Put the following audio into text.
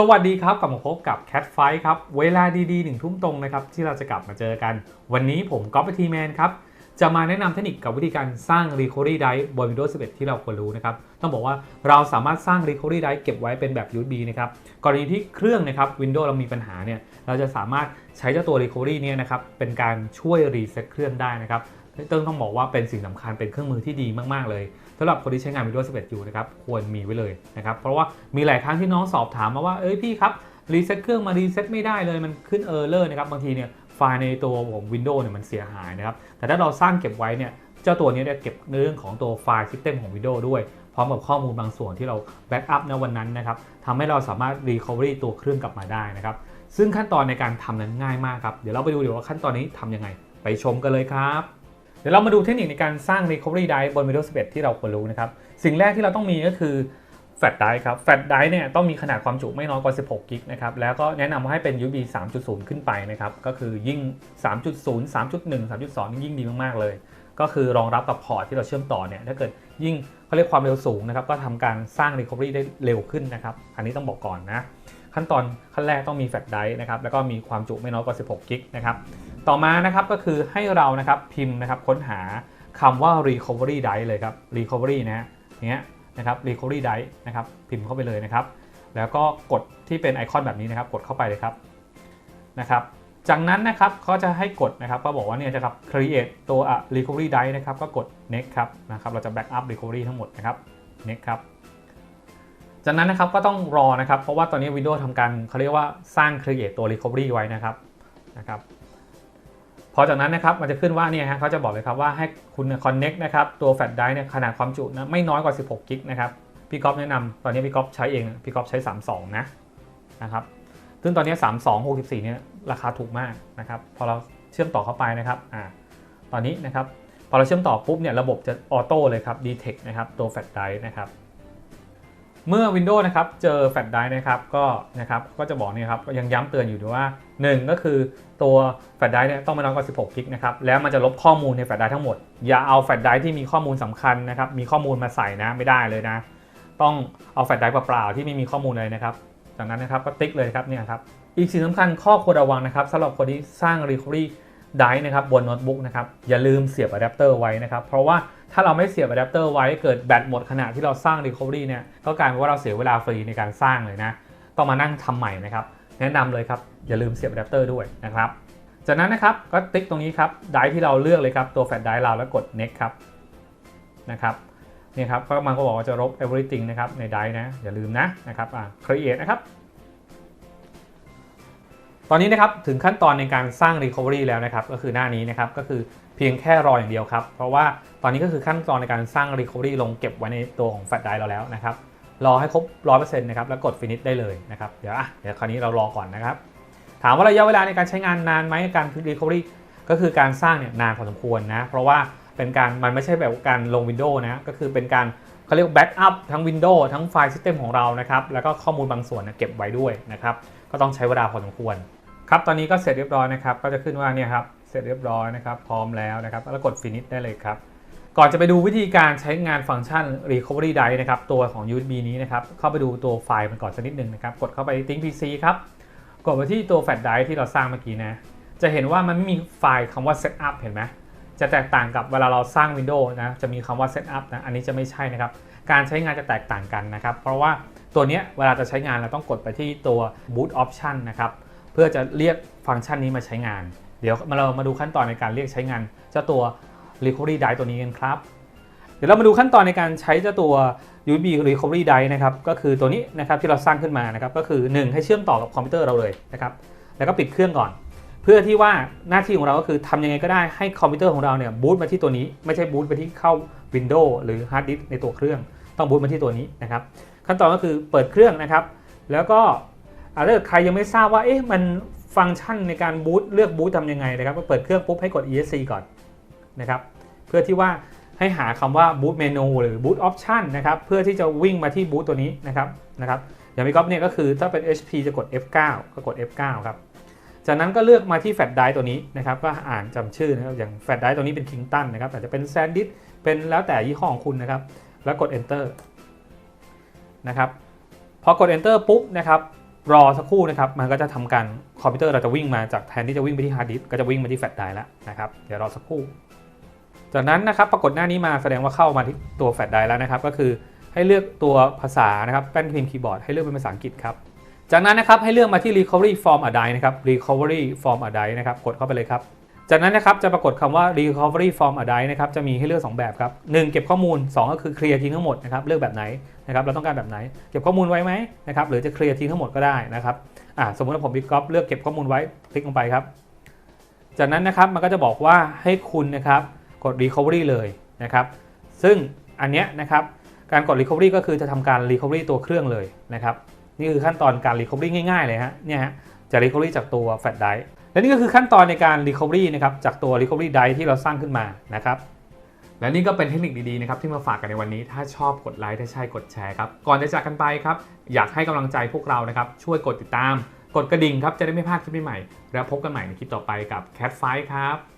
สวัสดีครับกลับมาพบกับ Cat Fight ครับ เวลาดีๆหนึ่งทุ่มตรงนะครับ ที่เราจะกลับมาเจอกัน วันนี้ผมก๊อฟทีแมนครับ จะมาแนะนำเทคนิคกับวิธีการสร้าง Recovery Drive บน Windows 11 ที่เราควรรู้นะครับ ต้องบอกว่าเราสามารถสร้าง Recovery Drive เก็บไว้เป็นแบบ USB นะครับ กรณีที่เครื่องนะครับ Windows เรามีปัญหาเนี่ย เราจะสามารถใช้เจ้าตัว Recovery เนี่ยนะครับ เป็นการช่วยรีเซ็ตเครื่องได้นะครับ ติ้งต้องบอกว่าเป็นสิ่งสำคัญเป็นเครื่องมือที่ดีมาก ๆ เลยสำหรับคนที่ใช้งาน Windows 11อยู่นะครับควรมีไว้เลยนะครับเพราะว่ามีหลายครั้งที่น้องสอบถามมาว่าเอ้ยพี่ครับรีเซ็ตเครื่องมารีเซ็ตไม่ได้เลยมันขึ้นเออร์เลอร์นะครับบางทีเนี่ยไฟล์ในตัวของ Windows เนี่ยมันเสียหายนะครับแต่ถ้าเราสร้างเก็บไว้เนี่ยเจ้าตัวนี้เนี่ยเก็บเรื่องของตัวไฟล์ซิสเต็มของ Windows ด้วยพร้อมกับข้อมูลบางส่วนที่เราแบ็กอัพในวันนั้นนะครับทำให้เราสามารถ Recovery ตัวเครื่องกลับมาได้นะครับซึ่งขั้นตอนในการทำนั้นง่ายมากครับ เดี๋ยวเราไปดูเดี๋ยวว่าขั้นตอนนี้ทำยังไง ไปชมกันเลยครับ เดี๋ยวเรามาดูเทคนิคในการสร้าง Recovery Drive บน Windows 11 ที่เราควรรู้นะครับ สิ่งแรกที่เราต้องมีก็คือแฟลชไดร์ครับแฟลชไดร์เนี่ยต้องมีขนาดความจุไม่น้อยกว่า 16 กิกนะครับ แล้วก็แนะนำว่าให้เป็น USB 3.0 ขึ้นไปนะครับ ก็คือยิ่ง 3.0 3.1 3.2 ยิ่งดีมาก ๆ เลย ก็คือรองรับกับพอร์ตที่เราเชื่อมต่อเนี่ย ถ้าเกิดยิ่งเขาเรียกความเร็วสูงนะครับ ก็ทำการสร้าง Recovery ได้เร็วขึ้นนะครับ อันนี้ต้องบอกก่อนนะ ขั้นตอนขั้นแรกต้องมีแฟลชไดร์นะครับ แล้วก็มีความจุไม่น้อยกว่า 16 กิกนะครับ ต่อมานะครับก็คือให้เรานะครับพิมพ์นะครับค้นหาคำว่า recovery drive เลยครับ recovery นะฮะอย่างเงี้ยนะครับ recovery drive นะครับพิมพ์เข้าไปเลยนะครับ แล้วก็กดที่เป็นไอคอนแบบนี้นะครับกดเข้าไปเลยครับนะครับจากนั้นนะครับเขาจะให้กดนะครับก็บอกว่าเนี่ยจะครับ create ตัว recovery drive นะครับก็กด next ครับนะครับเราจะ backup recovery ทั้งหมดนะครับ next ครับจากนั้นนะครับก็ต้องรอนะครับ เพราะว่าตอนนี้ Windows ทำการเขาเรียกว่าสร้าง create ตัว recovery ไว้นะครับนะครับ พอจากนั้นนะครับมันจะขึ้นว่าเนี่ยฮะเขาจะบอกเลยครับว่าให้คุณ connect นะครับตัวแฟลชไดร์เนี่ยขนาดความจุนะไม่น้อยกว่า 16กิกนะครับพี่ก๊อฟแนะนำตอนนี้พี่ก๊อฟใช้เองพี่ก๊อฟใช้ 32 นะนะครับซึ่งตอนนี้ 32 64เนี่ยราคาถูกมากนะครับพอเราเชื่อมต่อเข้าไปนะครับอ่าตอนนี้นะครับพอเราเชื่อมต่อปุ๊บเนี่ยระบบจะออโต้เลยครับ detect นะครับตัวแฟลชไดร์นะครับ เมื่อ Windows นะครับเจอแฟลชไดร์นะครับก็นะครับก็จะบอกเนี่ยครับยังย้ำเตือนอยู่ด้วยว่า 1 ก็คือตัวแฟลชไดร์เนี่ยต้องไม่น้อยกว่า 16 กิกนะครับแล้วมันจะลบข้อมูลในแฟลชไดร์ทั้งหมด อย่าเอาแฟลชไดร์ที่มีข้อมูลสำคัญนะครับมีข้อมูลมาใส่นะไม่ได้เลยนะ ต้องเอาแฟลชไดร์เปล่าๆที่ไม่มีข้อมูลเลยนะครับจากนั้นนะครับก็ติ๊กเลยครับเนี่ยครับอีกสิ่งสำคัญข้อควรระวังนะครับสำหรับคนที่สร้าง Recovery ไดร์นะครับบนโน้ตบุ๊กนะครับอย่าลืมเสียบอะแดปเตอร์ไว้นะครับเพราะว่าถ้าเราไม่เสียบอะแดปเตอร์ไว้เกิดแบตหมดขณะที่เราสร้าง Recovery เนี่ยก็กลายเป็นว่าเราเสียเวลาฟรีในการสร้างเลยนะต้องมานั่งทำใหม่นะครับแนะนำเลยครับอย่าลืมเสียบอะแดปเตอร์ด้วยนะครับจากนั้นนะครับก็ติ๊กตรงนี้ครับไดร์ที่เราเลือกเลยครับตัวแฟลชไดร์เราแล้วกด next ครับนะครับเนี่ยครับก็มันก็บอกว่าจะลบ everything นะครับในไดร์นะอย่าลืมนะนะครับอ่า create นะครับ ตอนนี้นะครับถึงขั้นตอนในการสร้าง Recovery แล้วนะครับก็คือหน้านี้นะครับก็คือเพียงแค่รออย่างเดียวครับ เพราะว่าตอนนี้ก็คือขั้นตอนในการสร้าง Recovery ลงเก็บไว้ในตัวของแฟลชไดร์เราแล้วนะครับรอให้ครบ 100%นะครับแล้วกด Finish ได้เลยนะครับเดี๋ยวอะเดี๋ยวคราวนี้เรารอก่อนนะครับ ถามว่าระยะเวลาในการใช้งานนานไหมการ Recovery ก็คือการสร้างเนี่ยนานพอสมควรนะเพราะว่าเป็นการมันไม่ใช่แบบการลง Windows นะก็คือเป็นการเขาเรียกแบ็กอัพทั้ง Windows ทั้งไฟล์ซิสเต็มของเรานะครับแล้วก็ข้อมูลบางส่วนเก็บไว้ด้วยนะครับก็ต้องใช้เวลาพอสมควร ครับตอนนี้ก็เสร็จเรียบร้อยนะครับ ก็จะขึ้นว่าเนี่ยครับเสร็จเรียบร้อยนะครับพร้อมแล้วนะครับแล้วกด finish ได้เลยครับ ก่อนจะไปดูวิธีการใช้งานฟังก์ชัน recovery drive นะครับตัวของ USB นี้นะครับเข้าไปดูตัวไฟล์มันก่อนสักนิดหนึ่งนะครับกดเข้าไปติ้ง PC ครับกดไปที่ตัว flash drive ที่เราสร้างเมื่อกี้นะจะเห็นว่ามันไม่มีไฟล์คำว่า setup เห็นไหมจะแตกต่างกับเวลาเราสร้าง Windows นะจะมีคำว่า setup นะอันนี้จะไม่ใช่นะครับการใช้งานจะแตกต่างกันนะครับเพราะว่าตัวนี้เวลาจะใช้งานเราต้องกดไปที่ตัว boot option นะครับ พื่อจะเรียกฟังก์ชันนี้มาใช้งาน เดี๋ยวมาเรามาดูขั้นตอนในการเรียกใช้งานเจ้าตัว Recovery Drive ตัวนี้กันครับ เดี๋ยวเรามาดูขั้นตอนในการใช้เจ้าตัว USB Recovery Drive นะครับก็คือตัวนี้นะครับที่เราสร้างขึ้นมานะครับก็คือ 1 ให้เชื่อมต่อกับคอมพิวเตอร์เราเลยนะครับแล้วก็ปิดเครื่องก่อน เพื่อที่ว่าหน้าที่ของเราก็คือทำยังไงก็ได้ให้คอมพิวเตอร์ของเราเนี่ยบูตมาที่ตัวนี้ไม่ใช่บูตไปที่เข้า Windows หรือ Hard Disk ในตัวเครื่อง ต้องบูตมาที่ตัวนี้นะครับขั้นตอนก็คือเปิดเครื่องนะครับ แล้วก็ ถ้าเกิดใครยังไม่ทราบว่าเอ๊ะมันฟังก์ชันในการบูตเลือกบูตทำยังไงนะครับก็เปิดเครื่องปุ๊บให้กด ESC ก่อนนะครับเพื่อที่ว่าให้หาคำว่าบูตเมนูหรือบูตออปชันนะครับเพื่อที่จะวิ่งมาที่บูตตัวนี้นะครับนะครับอย่างพี่ก๊อฟเนี่ยก็คือถ้าเป็น HP จะกด F9 ก็กด F9 ครับจากนั้นก็เลือกมาที่แฟลชไดร์ตัวนี้นะครับก็อ่านจำชื่อนะครับอย่างแฟลชไดร์ตัวนี้เป็นคิงตันนะครับอาจจะเป็นแซนดิสเป็นแล้วแต่ยี่ห้อของคุณนะครับ แล้วกด Enter นะครับพอกด Enter ปุ๊บนะครับ รอสักครู่นะครับ มันก็จะทำการคอมพิวเตอร์เราจะวิ่งมาจากแทนที่จะวิ่งไปที่ฮาร์ดดิสก์ก็จะวิ่งมาที่แฟลชไดร์แล้วนะครับ เดี๋ยวรอสักครู่ จากนั้นนะครับปรากฏหน้านี้มาแสดงว่าเข้ามาที่ตัวแฟลชไดร์แล้วนะครับ ก็คือให้เลือกตัวภาษานะครับแป้นพิมพ์คีย์บอร์ดให้เลือกเป็นภาษาอังกฤษครับ จากนั้นนะครับให้เลือกมาที่ recovery from a d i นะครับ recovery from a d i นะครับ กดเข้าไปเลยครับ จากนั้นนะครับจะปรากฏคำว่า recovery from a die นะครับจะมีให้เลือก 2 แบบครับ1เก็บข้อมูล 2 ก็คือเคลียร์ทิ้งทั้งหมดนะครับเลือกแบบไหนนะครับเราต้องการแบบไหน เก็บข้อมูลไว้ไหมนะครับหรือจะเคลียร์ทิ้งทั้งหมดก็ได้นะครับอ่าสมมติว่าผมบิ๊กก๊อฟเลือกเก็บข้อมูลไว้คลิกลงไปครับ จากนั้นนะครับมันก็จะบอกว่าให้คุณนะครับกด recovery เลยนะครับซึ่งอันเนี้ยนะครับการกด recovery ก็คือจะทำการ recovery ตัวเครื่องเลยนะครับนี่คือขั้นตอนการ recovery ง่ายๆเลยฮะเนี่ยฮะจะ recovery จากตัว flash drive และนี่ก็คือขั้นตอนในการ recovery นะครับจากตัว recovery d i e ที่เราสร้างขึ้นมานะครับและนี่ก็เป็นเทคนิคดีๆนะครับที่มาฝากกันในวันนี้ ถ้าชอบกดไลค์ถ้าใช่กดแชร์ครับ ก่อนจะจากกันไปครับ อยากให้กำลังใจพวกเรานะครับ ช่วยกดติดตาม กดกระดิ่งครับ จะได้ไม่พลาดคลิปใหม่ๆแล้วพบกันใหม่ในคลิปต่อไปกับ Cat f i ครับ